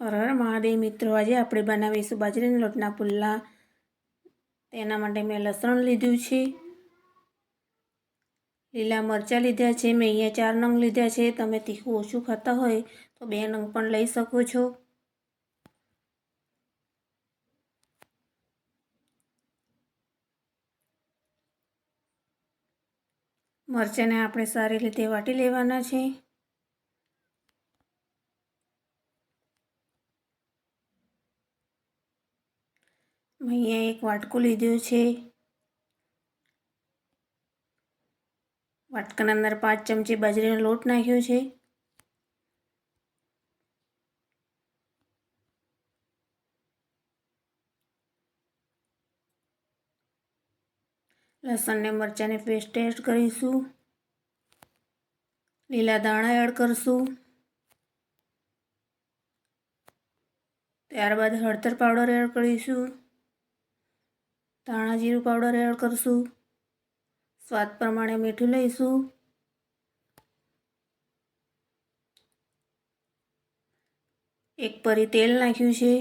હર મહાદેવ મિત્રો, આજે આપણે બનાવીશું બાજરીના લોટના પુલ્લા. તેના માટે મેં લસણ લીધું છે. લીલા મરચાં લીધા છે. મેં અહીંયા ચાર નંગ લીધા છે. તમે તીખું ઓછું ખાતા હોય તો બે નંગ પણ લઈ શકો છો. મરચાંને આપણે સારી રીતે વાટી લેવાના છે. અહીંયા એક વાટકો લીધું છે. વાટકાના અંદર પાંચ ચમચી બાજરીનો લોટ નાખ્યો છે. લસણ ને મરચાંની પેસ્ટ એડ કરીશું. લીલા દાણા એડ કરશું. ત્યારબાદ હળદર પાવડર એડ કરીશું. ધાણા જીરું પાવડર એડ કરશું. સ્વાદ પ્રમાણે મીઠું લઈશું. એક પરી તેલ નાખ્યું છે.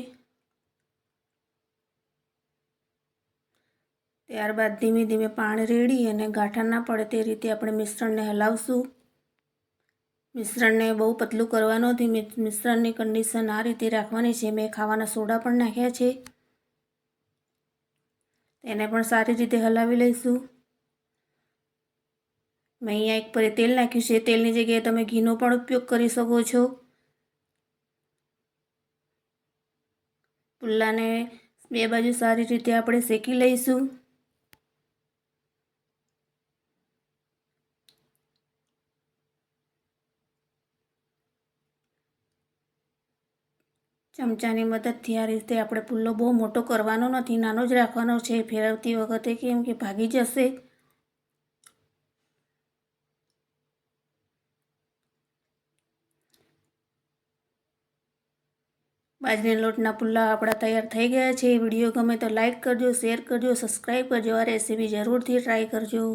ત્યારબાદ ધીમે ધીમે પાણી રેડી અને ગાંઠા ના પડે તે રીતે આપણે મિશ્રણને હલાવશું. મિશ્રણને બહુ પતલું કરવાનું નથી મિશ્રણની કન્ડિશન આ રીતે રાખવાની છે. મેં ખાવાના સોડા પણ નાખ્યા છે. તેને પણ સારી રીતે હલાવી લઈશું. મેં અહીંયા એક પર તેલ નાખ્યું છે. તેલની જગ્યાએ તમે ઘીનો પણ ઉપયોગ કરી શકો છો. પુલ્લાને બે બાજુ સારી રીતે આપણે શેકી લઈશું. ચમચાની મદદથી આ રીતે આપણે પુલ્લો બહુ મોટો કરવાનો નથી, નાનો જ રાખવાનો છે. ફેરવતી વખતે કેમ કે ભાગી જશે. બાજરી લોટના પુલ્લા આપણા તૈયાર થઈ ગયા છે. વીડિયો ગમે તો લાઇક કરજો, શેર કરજો, સબસ્ક્રાઈબ કરજો. આ રેસીપી જરૂરથી ટ્રાય કરજો.